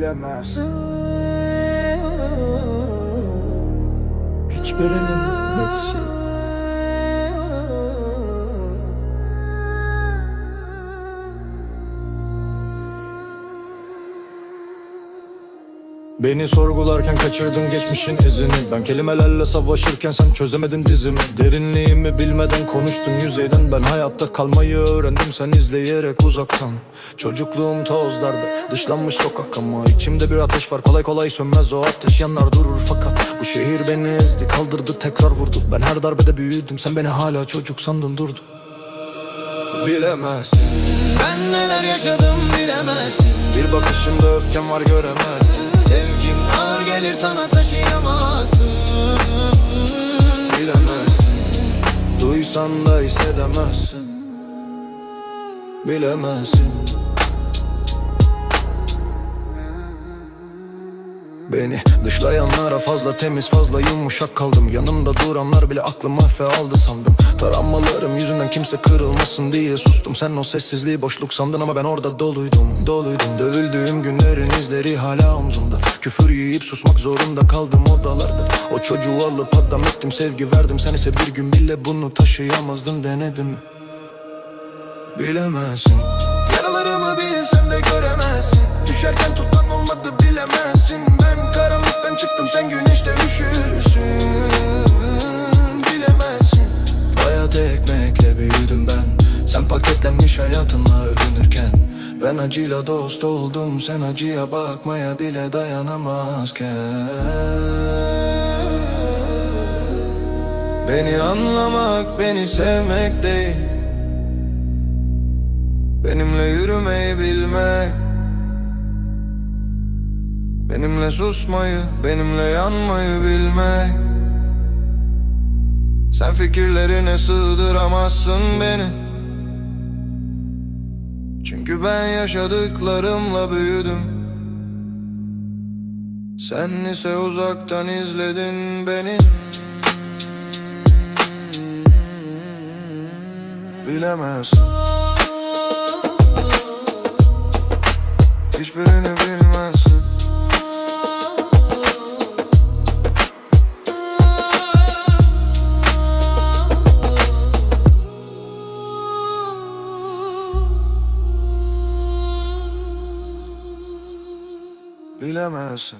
bilemezsin Hiçbirinin bitsin Beni sorgularken kaçırdın geçmişin izini. Ben kelimelerle savaşırken sen çözemedin dizimi. Derinliğimi bilmeden konuştun yüzeyden. Ben hayatta kalmayı öğrendim sen izleyerek uzaktan. Çocukluğum toz darbe dışlanmış sokak ama içimde bir ateş var. Kolay kolay sönmez o ateş yanar durur fakat Bu şehir beni ezdi kaldırdı tekrar vurdu. Ben her darbede büyüdüm sen beni hala çocuk sandın durdu Bilemezsin. Ben neler yaşadım bilemezsin. Bir bakışımda öfkem var göremezsin Sevgim ağır gelir sana taşıyamazsın. Bilemezsin. Duysan da hissedemezsin. Bilemezsin Beni. Dışlayanlara fazla temiz fazla yumuşak kaldım. Yanımda duranlar bile aklımı hafe aldı sandım. Taranmalarım yüzünden kimse kırılmasın diye sustum. Sen o sessizliği boşluk sandın ama ben orada doluydum Doluydum. Dövüldüğüm günlerin izleri hala omzumda. Küfür yiyip susmak zorunda kaldım odalarda. O çocuğu alıp adam ettim sevgi verdim. Sen ise bir gün bile bunu taşıyamazdın denedim Bilemezsin. Yaralarımı bilsen de göremezsin. Düşerken tutan paketlenmiş hayatınla övünürken. Ben acıyla dost oldum Sen acıya bakmaya bile dayanamazken. Beni anlamak beni sevmek değil. Benimle yürümeyi bilmek. Benimle susmayı, benimle yanmayı bilmek. Sen fikirlerine sığdıramazsın beni Çünkü ben yaşadıklarımla büyüdüm. Sen ise uzaktan izledin beni. Bilemezsin Bilemezsin